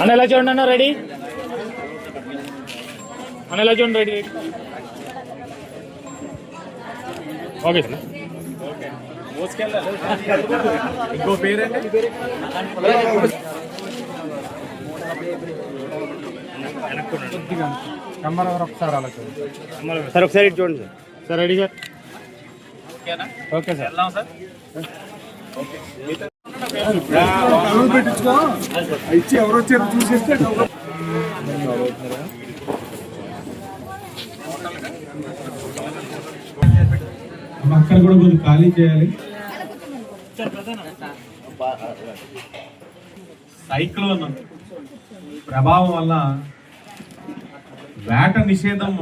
అన్న ఎలా చూడండి అన్న రెడీ? అన్న ఎలా చూడండి రెడీ? ఓకే సార్ ఇంకో పేరేంటి? నంబర్ ఎవరు ఒకసారి ఆలోచన సార్. ఒకసారి ఇటు sir sir sir. Okay sir. ఇచ్చి ఎవరు వచ్చారు చూసేస్తే అక్కడ కూడా కొద్దిగా ఖాళీ చేయాలి. సైక్లోన్ ప్రభావం వల్ల వేట నిషేధం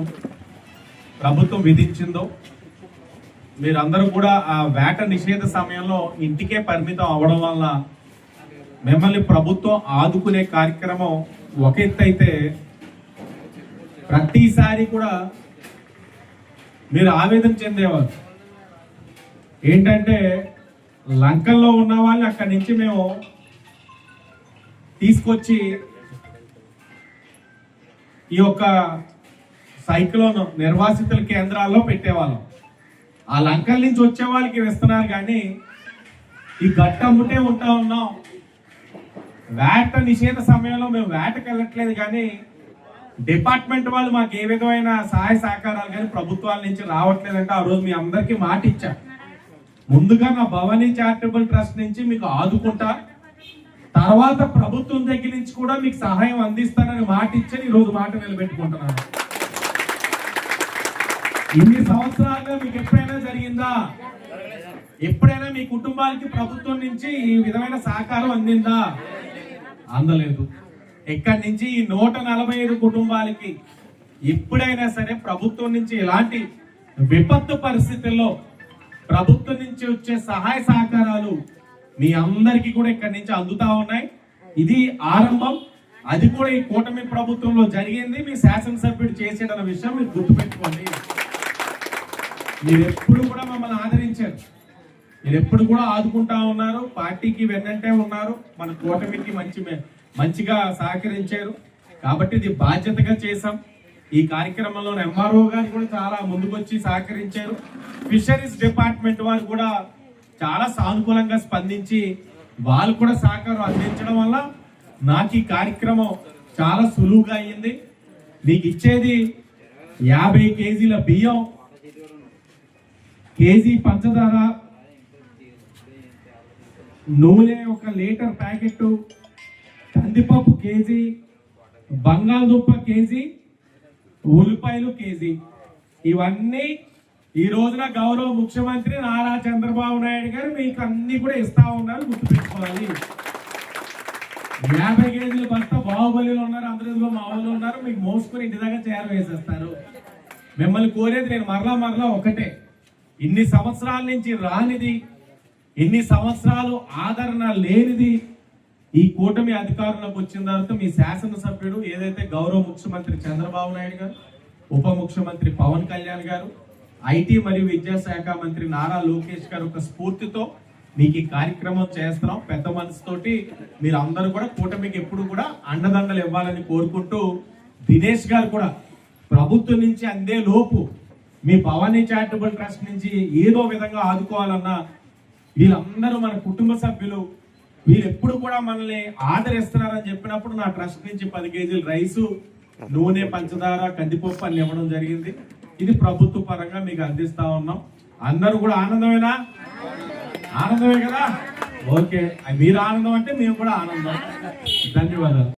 ప్రభుత్వం విధించిందో మీరందరూ కూడా ఆ వేట నిషేధ సమయంలో ఇంటికే పరిమితం అవ్వడం వల్ల మిమ్మల్ని ప్రభుత్వం ఆదుకునే కార్యక్రమం ఒక ఎత్తు అయితే ప్రతిసారి కూడా మీరు ఆవేదన చెందేవారు. ఏంటంటే లంకల్లో ఉన్న వాళ్ళు అక్కడి నుంచి మేము తీసుకొచ్చి ఈ యొక్క సైక్లోన్ నిర్వాసితుల కేంద్రాల్లో పెట్టేవాళ్ళం. ఆ లంకల నుంచి వచ్చే వాళ్ళకి ఇస్తున్నారు కానీ ఈ గట్ట అమ్ముటే ఉంటా ఉన్నాం. వేట నిషేధ సమయంలో మేము వేటకు వెళ్ళట్లేదు కానీ డిపార్ట్మెంట్ వాళ్ళు మాకు ఏ విధమైన సహాయ సహకారాలు కానీ ప్రభుత్వాల నుంచి రావట్లేదంటే ఆ రోజు మీ అందరికీ మాట ఇచ్చా ముందుగా నా భవానీ చారిటబుల్ ట్రస్ట్ నుంచి మీకు ఆదుకుంటా తర్వాత ప్రభుత్వం దగ్గర నుంచి కూడా మీకు సహాయం అందిస్తానని మాట ఇచ్చి ఈ రోజు మాట నిలబెట్టుకుంటున్నాను. ఇన్ని సంవత్సరాలుగా మీకు ఎప్పుడైనా జరిగిందా? ఎప్పుడైనా మీ కుటుంబాలకి ప్రభుత్వం నుంచి ఈ విధమైన సహకారం అందిందా? అందలేదు. ఇక్కడి నుంచి ఈ నూట నలభై ఐదు కుటుంబాలకి ఎప్పుడైనా సరే ప్రభుత్వం నుంచి ఇలాంటి విపత్తు పరిస్థితుల్లో ప్రభుత్వం నుంచి వచ్చే సహాయ సహకారాలు మీ అందరికీ కూడా ఇక్కడి నుంచి అందుతా ఉన్నాయి. ఇది ఆరంభం. అది కూడా ఈ కూటమి ప్రభుత్వంలో జరిగింది. మీ శాసనసభ్యుడు చేసేటన్న విషయం మీరు గుర్తుపెట్టుకోండి. మీరు ఎప్పుడు కూడా మమ్మల్ని ఆదరించారు. మీరు ఎప్పుడు కూడా ఆదుకుంటా ఉన్నారు పార్టీకి వెన్నంటే ఉన్నారు మన కూటమికి మంచి మే- మంచిగా సహకరించారు. కాబట్టి ఇది బాధ్యతగా చేశాం. ఈ కార్యక్రమంలో ఎంఆర్ఓ గారు కూడా చాలా ముందుకొచ్చి సహకరించారు. ఫిషరీస్ డిపార్ట్మెంట్ వారు కూడా చాలా సానుకూలంగా స్పందించి వాళ్ళు కూడా సహకారం అందించడం వల్ల నాకు ఈ కార్యక్రమం చాలా సులువుగా అయ్యింది మీకు ఇచ్చేది యాభై కేజీల బియ్యం కేజీ పంచదార నూనె ఒక లీటర్ ప్యాకెట్ కందిపప్పు కేజీ బంగాళదుంప కేజీ ఉల్లిపాయలు కేజీ. ఇవన్నీ ఈ రోజున గౌరవ ముఖ్యమంత్రి నారా చంద్రబాబు నాయుడు గారు మీకు అన్ని కూడా ఇస్తా ఉన్నారు గుర్తుపెట్టుకోవాలి. యాభై కేజీల బస్తా బాహుబలిలో ఉన్నారు అందరిలో మా వాళ్ళు ఉన్నారు మీకు మోసుకొని ఇంటి దగ్గర చేరవేసేస్తారు. మిమ్మల్ని కోరేది నేను మరలా మరలా ఒకటే. ఇన్ని సంవత్సరాల నుంచి రానిది ఇన్ని సంవత్సరాలు ఆదరణ లేనిది ఈ కూటమి అధికారంలోకి వచ్చిన తర్వాత మీ శాసనసభ్యుడు ఏదైతే గౌరవ ముఖ్యమంత్రి చంద్రబాబు నాయుడు గారు ఉప ముఖ్యమంత్రి పవన్ కళ్యాణ్ గారు ఐటీ మరియు విద్యాశాఖ మంత్రి నారా లోకేష్ గారు ఒక స్ఫూర్తితో మీకు ఈ కార్యక్రమం చేస్తున్నాం. పెద్ద మనసుతోటి మీరు అందరూ కూడా కూటమికి ఎప్పుడు కూడా అండదండలు ఇవ్వాలని కోరుకుంటూ దినేష్ గారు కూడా ప్రభుత్వం నుంచి అందే లోపు మీ భవానీ చారిటబుల్ ట్రస్ట్ నుంచి ఏదో విధంగా ఆదుకోవాలన్నా వీళ్ళందరూ మన కుటుంబ సభ్యులు వీళ్ళు ఎప్పుడు కూడా మనల్ని ఆదరిస్తున్నారని చెప్పినప్పుడు నా ట్రస్ట్ నుంచి పది కేజీలు రైసు నూనె పంచదార కందిపప్పు అని ఇవ్వడం జరిగింది. ఇది ప్రభుత్వ పరంగా మీకు అందిస్తా ఉన్నాం. అందరూ కూడా ఆనందమేనా? ఆనందమే కదా? ఓకే. మీరు ఆనందం అంటే మేము కూడా ఆనందం. ధన్యవాదాలు.